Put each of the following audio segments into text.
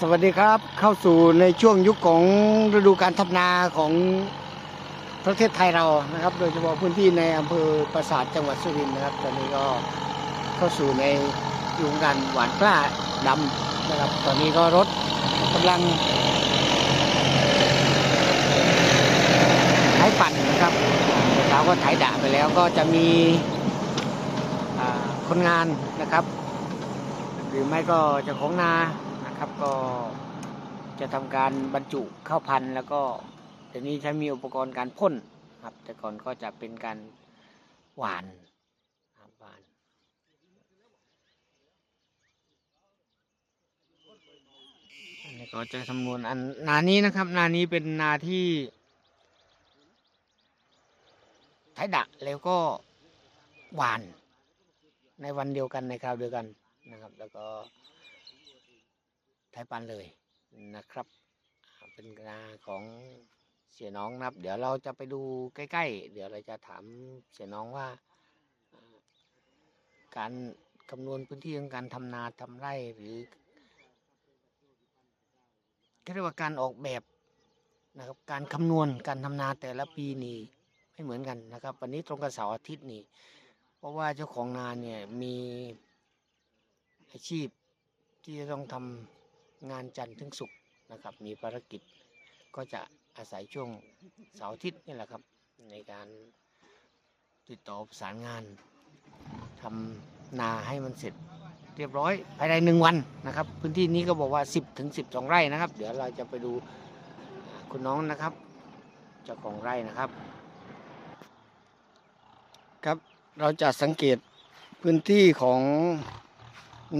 สวัสดีครับเข้าสู่ในช่วงยุคของฤดูการทำนาของประเทศไทยเรานะครับ โดยเฉพาะพื้นที่ในอำเภอปราสาทจังหวัดสุรินทร์นะครับ ตอนนี้ก็เข้าสู่ในยุคการหวานกล้าดำนะครับ ตอนนี้ก็รถกำลังไถปั่นนะครับเราก็ไถด่าไปแล้วก็จะมีคนงานนะครับ หรือไม่ก็เจ้าของนา นะครับ ก็จะทำการบรรจุข้าวพันธุ์ แล้วก็เดี๋ยวนี้ใช้มีอุปกรณ์การพ่นครับ แต่ก่อนก็จะเป็นการหวานครับหวานอันนี้ก็จะคำนวณอันนานี้นะครับ นานี้เป็นนาที่ไถดะแล้วก็หวานในวันเดียวกันในคราวเดียวกันนะครับ แล้วก็ ไทยปันเลยนะครับ เป็นงาของเสียน้องนะครับ เดี๋ยวเราจะไปดูใกล้ ๆ เดี๋ยวเราจะถามเสียน้องว่าอ่า การคำนวณพื้นที่ของการทำนาทำไร่หรือเรียกว่าการออกแบบนะครับ การคำนวณการทำนาแต่ละปีนี่ไม่เหมือนกันนะครับ วันนี้ตรงกับเสาร์อาทิตย์นี่ เพราะว่าเจ้าของนาเนี่ยมีอาชีพที่จะต้องทำ งานจันทร์ถึงศุกร์นะครับ มีภารกิจก็จะอาศัยช่วงเสาร์อาทิตย์นี่แหละครับ ในการติดต่อประสานงานทำนาให้มันเสร็จเรียบร้อยภายในหนึ่งวันนะครับ พื้นที่นี้ก็บอกว่า 10ถึง12 ไร่นะครับ เดี๋ยวเราจะไปดูคุณน้องนะครับเจ้าของไร่นะครับ ครับเราจะสังเกตพื้นที่ของ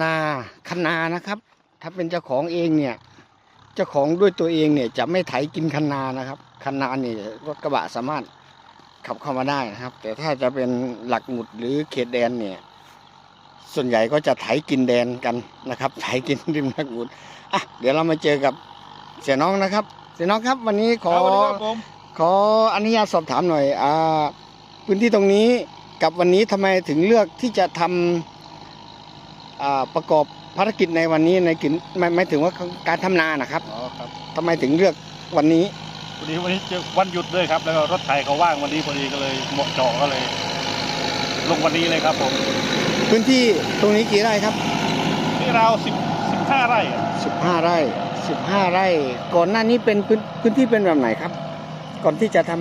นาคันนานะครับ ถ้าเป็นเจ้าของเองเนี่ย เจ้าของด้วยตัวเองเนี่ยจะไม่ไถกินคันนานะครับ คันนาเนี่ยรถกระบะสามารถขับเข้ามาได้นะครับ แต่ถ้าจะเป็นหลักหมุดหรือเขตแดนเนี่ย ส่วนใหญ่ก็จะไถกินแดนกันนะครับไถกินริมหลักหมุดอะเดี๋ยวเรามาเจอกับเสียน้องนะครับ เสียน้องครับ วันนี้ขอครับผมขออนุญาตสอบถามหน่อยอ่าพื้นที่ตรงนี้กับวันนี้ทำไมถึงเลือกที่จะทำอ่าประกอบภารกิจในวันนี้ในกินไม่ไม่ถึงว่าการทำนานะครับอ๋อครับทำไมถึงเลือกวันนี้พอดีวันนี้เจอวันหยุดด้วยครับ แล้วก็รถไถเขาว่างวันนี้พอดีก็เลยเหมาะเจาะก็เลย ลงวันนี้เลยครับผมพื้นที่ตรงนี้กี่ไร่ครับ นี่เราสิบสิบห้าไร่อะ15 ไร่ 15 ไร่ ก่อนหน้านี้เป็นพื้นพื้นที่เป็นแบบไหนครับ ก่อนที่จะท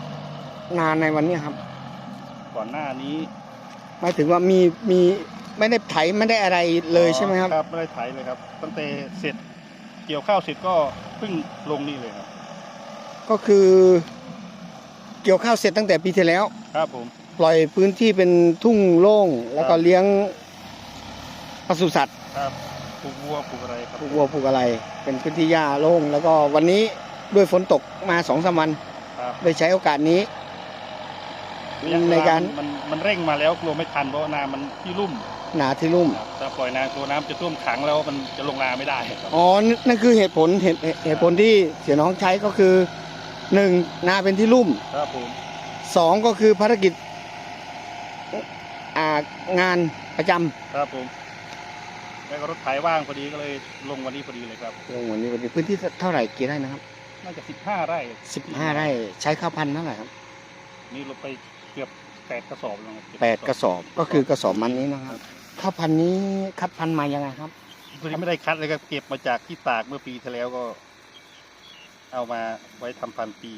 ำนาในวันนี้ครับ ก่อนหน้านี้ หมายถึงว่ามีมี ไม่ได้ไถไม่ได้อะไรเลยใช่ไหมครับ ครับไม่ได้ไถเลยครับ ตั้งแต่เสร็จเกี่ยวข้าวเสร็จก็เพิ่งลงนี่เลยครับ ก็คือเกี่ยวข้าวเสร็จตั้งแต่ปีที่แล้ว ครับผม ปล่อยพื้นที่เป็นทุ่งโล่งแล้วก็ครับเลี้ยงปศุสัตว์ครับปลูกวัวปลูกอะไรครับปลูกวัวปลูกอะไร เป็นพื้นที่หญ้าโล่งแล้วก็วันนี้ด้วยฝนตกมาสองสามวันครับได้ใช้โอกาสนี้ ในการมันมันเร่งมาแล้วกลัวไม่ทันเพราะว่านามันที่ลุ่มหนาที่ลุ่มครับถ้าปล่อยนาตัวน้ำจะท่วมขังแล้วมันจะลงนาไม่ได้ครับอ๋อนั่นนั่นคือเหตุผลเหตุเหตุเหตุผลที่เสียน้องใช้ก็คือหนึ่งนาเป็นที่ลุ่มครับผมสองก็คือภารกิจอ่างานประจำครับผมแล้วก็รถไถว่างพอดีก็เลยลงวันนี้พอดีเลยครับลงวันนี้วันนี้พื้นที่เท่าไหร่กี่ไร่นะครับน่าจะสิบห้าไร่สิบห้าไร่ใช้ข้าวพันธุ์เท่าไหร่ครับ นี่ลงไป เกือบแปดกระสอบแล้วครับแปดกระสอบก็คือกระสอบมันนี้นะครับข้าวพันธุ์นี้คัดพันธุ์มายังไงครับพอดีไม่ได้คัดเลยครับเก็บมาจากที่ตากเมื่อปีที่แล้วก็ เอามาไว้ทำพันธุ์ปี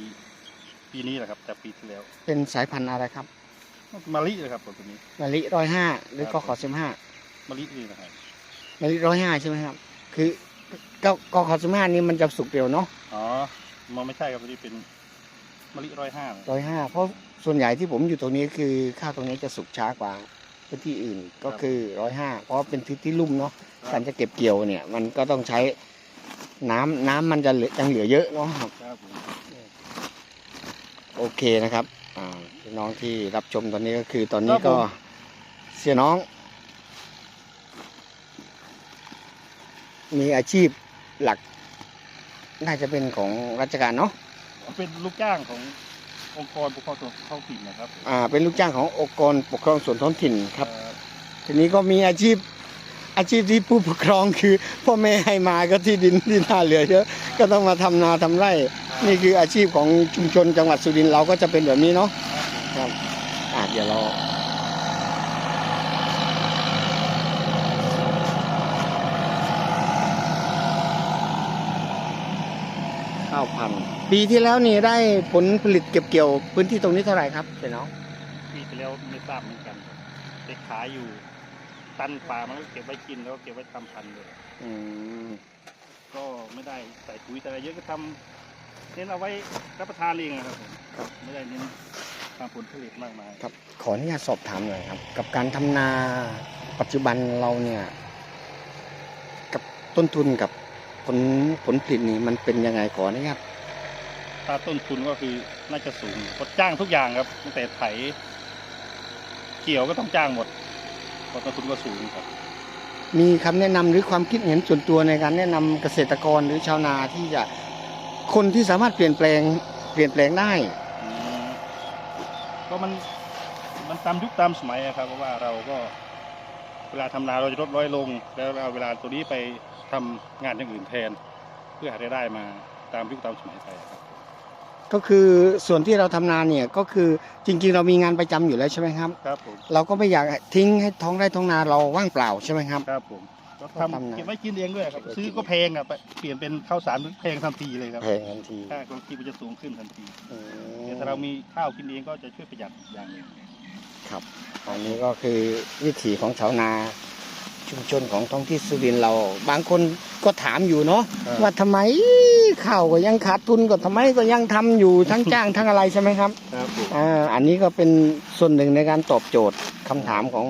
ปีนี้แหละครับจากปีที่แล้ว เป็นสายพันธุ์อะไรครับมะลิเลยครับตัวนี้มะลิร้อยห้าหรือคกรับขอสิบห้ามะลินี่นะครับมะลิร้อยห้าใช่ไหมครับ คือกกขอสิบห้านี่มันจะสุกเร็วเนาะอ๋อมันไม่ใช่ครับตัวนี้เป็นมะลิร้อยห้าร้อยห้าเพราะ ส่วนใหญ่ที่ผมอยู่ตรงนี้คือข้าวตรงนี้จะสุกช้ากว่าพื้นที่อื่นก็คือร้อยห้าเพราะเป็นพื้นที่ลุ่มเนาะการจะเก็บเกี่ยวเนี่ย มันก็ต้องใช้น้ำน้ำมันจะเหลือยังเหลือเยอะเนาะครับครับผมโอเคนะครับอ่าพี่น้องที่รับชมตอนนี้ก็คือตอนนี้ก็เสียน้อง มีอาชีพหลัก น่าจะเป็นของราชการเนาะเป็นลูกจ้างของ องค์กรปกครองส่วนท้องถิ่นนะครับอ่าเป็นลูกจ้างขององค์กรปกครองส่วนท้องถิ่นครับ เอ่อทีนี้ก็มีอาชีพอาชีพที่ผู้ปกครองคือพ่อแม่ให้มาก็ที่ดินที่นาเหลือเยอะก็ต้องมาทำนาทำไร่ นี่คืออาชีพของชุมชนจังหวัดสุรินทร์เราก็จะเป็นแบบนี้เนาะครับอะเดี๋ยวเรา ข้าวพันธุ์ปีที่แล้วนี่ได้ผลผลิตเก็บเกี่ยวพื้นที่ตรงนี้เท่าไหร่ครับเจ๊น้องปีที่แล้วไม่ทราบเหมือนกันไปขายอยู่ ตันป่ามันก็เก็บไว้กินแล้วก็เก็บไว้ทำพันธุ์เลยอืมก็ไม่ได้ใส่ปุ๋ยแต่อะไรเยอะก็ทำเน้นเอาไว้รับประทานเองนะครับผมไม่ได้เน้นทำผลผลิตมากมาย ครับ ขออนุญาตสอบถามหน่อยครับ กับการทำนาปัจจุบันเราเนี่ย กับต้นทุนกับ ผลผลผลิตนี่มันเป็นยังไงขออนุญาตถ้าต้นทุนก็คือน่าจะสูงกดจ้างทุกอย่างครับตั้งแต่ไถ เกี่ยวก็ต้องจ้างหมดเพราะต้นทุนก็สูงครับ มีคำแนะนำหรือความคิดเห็นส่วนตัวในการแนะนำเกษตรกรหรือชาวนาที่จะคนที่สามารถเปลี่ยนแปลงเปลี่ยนแปลงได้อืมก็มันมันตามยุคตามสมัยอะครับเพราะว่าเราก็ เวลาทำนาเราจะลดน้อยลง แล้วเราเอาเวลาตัวนี้ไปทำงานอย่างอื่นแทน เพื่อหารายได้มาตามยุคตามสมัยไปครับก็คือส่วนที่เราทำนาเนี่ยก็คือจริง ๆ เรามีงานประจำอยู่แล้วใช่ไหมครับครับผมเราก็ไม่อยากทิ้งให้ท้องไร่ท้องนาเราว่างเปล่าใช่ไหมครับครับผมก็ก็ทำทำนะเก็บไว้กินเองด้วยครับซื้อก็แพงอะไปเปลี่ยนเป็นข้าวสารแพงทันทีเลยครับแพงทันทีค่าของกินมันจะสูงขึ้นทันทีอืมแต่ถ้าเรามีข้าวกินเองก็จะช่วยประหยัดอย่างหนึ่ง ครับอันนี้ก็คือวิถีของชาวนาชุมชนของท้องที่สุรินทร์เรา บางคนก็ถามอยู่เนาะว่าทำไมข้าวก็ยังขาดทุนก็ทำไมก็ยังทำอยู่ทั้งจ้างทั้งอะไรใช่ไหมครับครับผมอ่าอันนี้ก็เป็นส่วนหนึ่งในการตอบโจทย์คำถามของ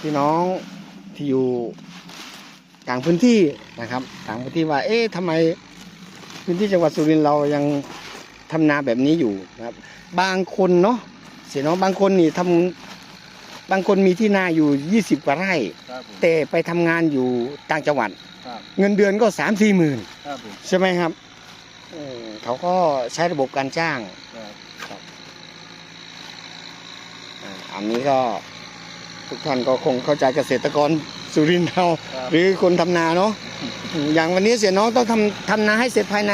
พี่น้องที่อยู่ต่างพื้นที่นะครับ ต่างพื้นที่ว่า เอ๊ะทำไมพื้นที่จังหวัดสุรินทร์เรายังทำนาแบบนี้อยู่นะครับ บางคนเนาะเสียเนาะบางคนนี่ทำบางคนมีที่นาอยู่ยี่สิบกว่าไร่ ครับผม แต่ไปทำงานอยู่ต่างจังหวัด ครับ เงินเดือนก็สามสี่หมื่นครับผมใช่ไหมครับเออเขาก็ใช้ระบบการจ้างครับอ่าอันนี้ก็ทุกท่านก็คงเข้าใจเกษตรกรสุรินทร์เรา ครับ หรือคนทำนาเนาะ อย่างวันนี้เสียน้องต้องทำทำนาให้เสร็จภายใน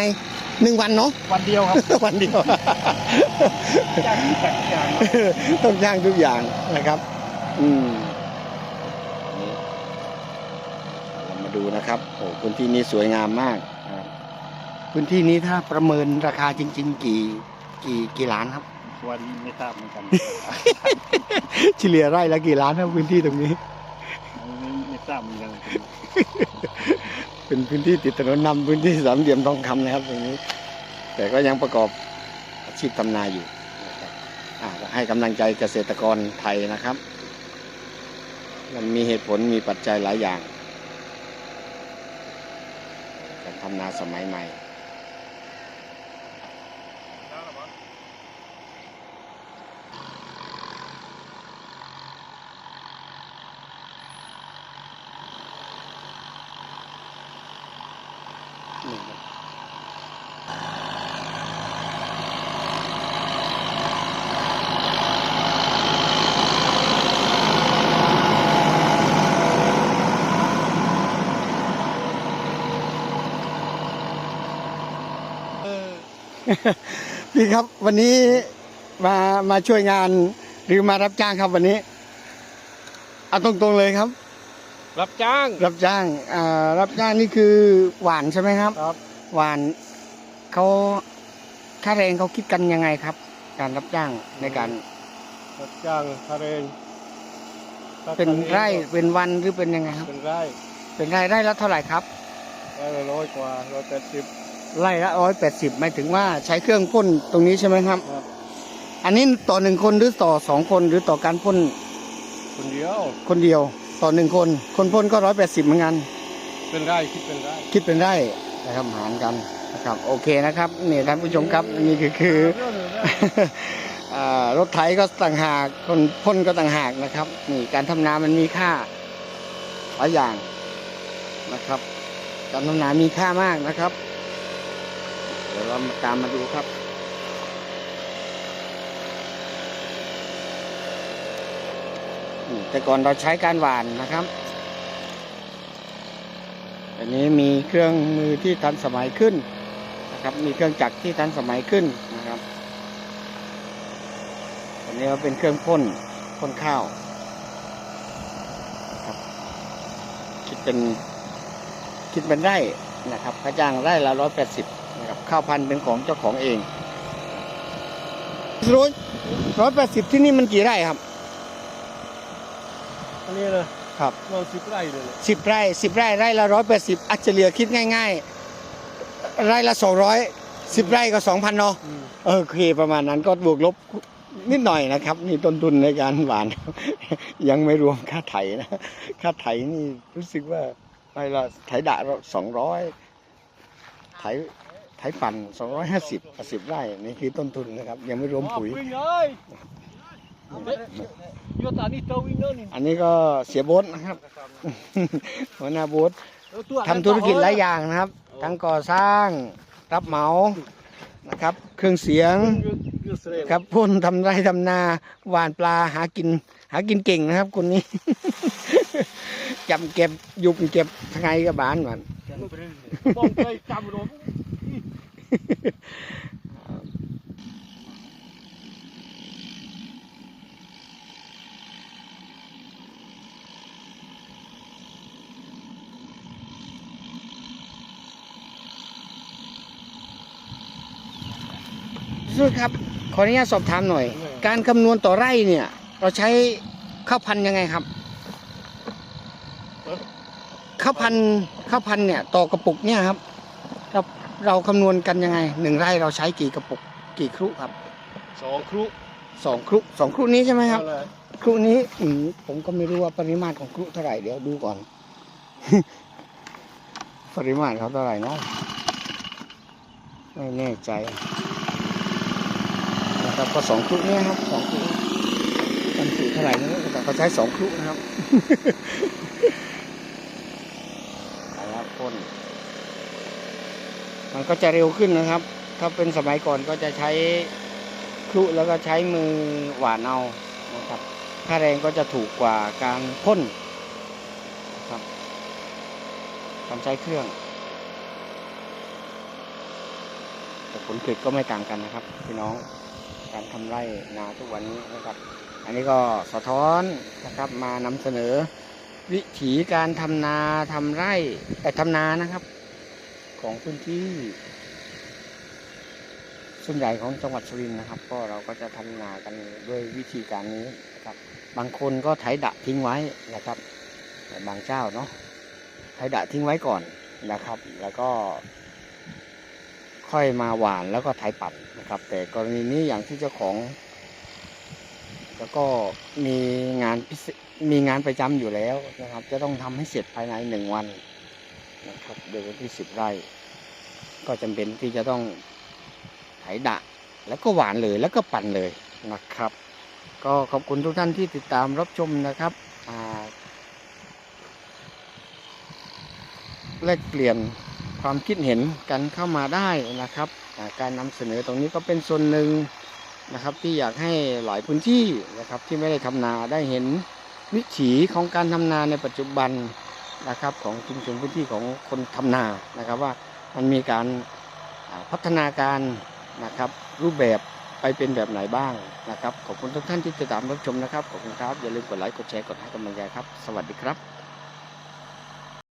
หนึ่งวันเนาะ วันเดียวครับ วันเดียว จ้างทุกอย่างครับต้องย่างทุกอย่างนะครับ อืมนี่เรามาดูนะครับ โอ้พื้นที่นี้สวยงามมากนะครับพื้นที่นี้ถ้าประเมินราคาจริง ๆ กี่ กี่กี่ล้านครับ วันนี้ไม่ทราบเหมือนกันเฉลี่ยไร่ละกี่ล้านครับพื้นที่ตรงนี้ ไม่ไม่ทราบเหมือนกัน เป็นพื้นที่ติดถนนนำพื้นที่สามเหลี่ยมทองคำนะครับตรงนี้ แต่ก็ยังประกอบอาชีพทำนาอยู่ให้กำลังใจเกษตรกรไทยนะครับ มันมีเหตุผลมีปัจจัยหลายอย่างการทำนาสมัยใหม่ พี่ครับวันนี้มามาช่วยงานหรือมารับจ้างครับวันนี้เอาตรงๆเลยครับ รับจ้าง รับจ้างอ่ารับจ้างนี่คือหวานใช่ไหมครับ ครับหวานเขาค่าแรงเขาคิดกันยังไงครับ การรับจ้างในการรับจ้างทะเลนเป็นไร่เป็นวันหรือเป็นยังไงครับ เป็นไร่เป็นไร่ไร่ละเท่าไหร่ครับไร่ละร้อยกว่าร้อยแปดสิบ ไร่ละร้อยแปดสิบหมายถึงว่าใช้เครื่องพ่นตรงนี้ใช่ไหมครับครับ อันนี้ต่อหนึ่งคนหรือต่อสองคนหรือต่อการพ่นคนเดียวคนเดียวต่อหนึ่งคน คนพ่นก็ร้อยแปดสิบเหมือนกันเป็นไร่คิดเป็นไร่คิดเป็นไร่นะครับหารกันนะครับ โอเคนะครับนี่ท่านผู้ชมครับนี่คือคืออ่ารถไถก็ต่างหากคนพ่นก็ต่างหากนะครับนี่การทำนามันมีค่าหลายอย่างนะครับ การทำนามีค่ามากนะครับ เดี๋ยวเรามาตามมาดูครับแต่ก่อนเราใช้การหวานนะครับ อันนี้มีเครื่องมือที่ทันสมัยขึ้นนะครับ มีเครื่องจักรที่ทันสมัยขึ้นนะครับ อันนี้ก็เป็นเครื่องพ่นพ่นข้าวนะครับ คิดเป็นคิดเป็นไร่นะครับค่าจ้างไร่ละร้อยแปดสิบ นะครับข้าวพันธุ์เป็นของเจ้าของเองร้อยร้อยแปดสิบที่นี่มันกี่ไร่ครับ อันนี้นะครับเราสิบไร่เลยเนี่ยสิบไร่สิบไร่ไร่ละร้อยแปดสิบอัจเฉลี่ยคิดง่าย ๆ ไร่ละสองร้อยสิบไร่ก็สองพันเนาะอืมเออโอเคประมาณนั้นก็บวกลบนิดหน่อยนะครับ นี่ต้นทุนในการหวาน ยังไม่รวมค่าไถนะ ค่าไถนี่รู้สึกว่าไร่ละไถดะสองร้อยไถ ไถปั่นสองร้อยห้าสิบสิบไร่นี่คือต้นทุนนะครับ ยังไม่รวมปุ๋ยวิ่งเลยโยตานี่เตาวิ่งเลยนี่อันนี้ก็เสียโบดนะครับ หัวหน้าโบดทำธุรกิจหลายอย่างนะครับ ทั้งก่อสร้างรับเหมานะครับ เครื่องเสียงครับพ่นทำไร่ทำนาหวานปลาหากิน หากินเก่งนะครับคนนี้ จำเก็บยุบเก็บทั้งไงกับบ้านมัน สุดครับ ขออนุญาตสอบถามหน่อย การคำนวณต่อไร่เนี่ย เราใช้ข้าวพันธุ์ยังไงครับข้าวพันธุ์ข้าวพันธุ์เนี่ยต่อกระปุกเนี่ยครับ เราเราคำนวณกันยังไงหนึ่งไร่เราใช้กี่กระปุกกี่ครุครับสองครุสองครุสองครุนี้ใช่ไหมครับเอาเลยครุนี้อืมผมก็ไม่รู้ว่าปริมาตรของครุเท่าไหร่เดี๋ยวดูก่อน ปริมาตรเขาเท่าไหร่เนาะไม่แน่ใจนะครับก็สองครุเนี่ยครับสองครุจำสูตรเท่าไหร่นะแต่เขาใช้สองครุนะครับเอาละพ่น มันก็จะเร็วขึ้นนะครับ ถ้าเป็นสมัยก่อนก็จะใช้ครุแล้วก็ใช้มือหวานเอานะครับค่าแรงก็จะถูกกว่าการพ่นนะครับการใช้เครื่อง แต่ผลผลิตก็ไม่ต่างกันนะครับพี่น้องการทำไร่นาทุกวันนี้นะครับ อันนี้ก็สะท้อนนะครับมานำเสนอวิถีการทำนาทำไร่แต่ทำนานะครับ ของพื้นที่ ส่วนใหญ่ของจังหวัดสุรินทร์นะครับ ก็เราก็จะทำนากันด้วยวิธีการนี้นะครับ บางคนก็ไถดะทิ้งไว้นะครับบางเจ้าเนาะไถดะทิ้งไว้ก่อนนะครับ แล้วก็ ค่อยมาหวานแล้วก็ไถปัดนะครับ แต่กรณีนี้อย่างที่เจ้าของแล้วก็มีงานพิเศษมีงานประจำอยู่แล้วนะครับ จะต้องทำให้เสร็จภายในหนึ่งวัน นะครับโดยวันที่สิบไร่ ก็จำเป็นที่จะต้องไถดะ แล้วก็หวานเลยแล้วก็ปั่นเลยนะครับ ก็ขอบคุณทุกท่านที่ติดตามรับชมนะครับแลกเปลี่ยนความคิดเห็นกันเข้ามาได้นะครับาการนำเสนอตรงนี้ก็เป็นส่วนหนึ่งนะครับที่อยากให้หลายพื้นที่นะครับที่ไม่ได้ทำนาได้เห็นวิถีของการทำนาในปัจจุบัน นะครับของชุมชนพื้นที่ของคนทำนานะครับว่ามันมีการพัฒนาการนะครับรูปแบบไปเป็นแบบไหนบ้างนะครับ ขอบคุณทุกท่านที่ติดตามรับชมนะครับ ขอบคุณครับ อย่าลืมกดไลค์กดแชร์กดให้กำลังใจครับ สวัสดีครับ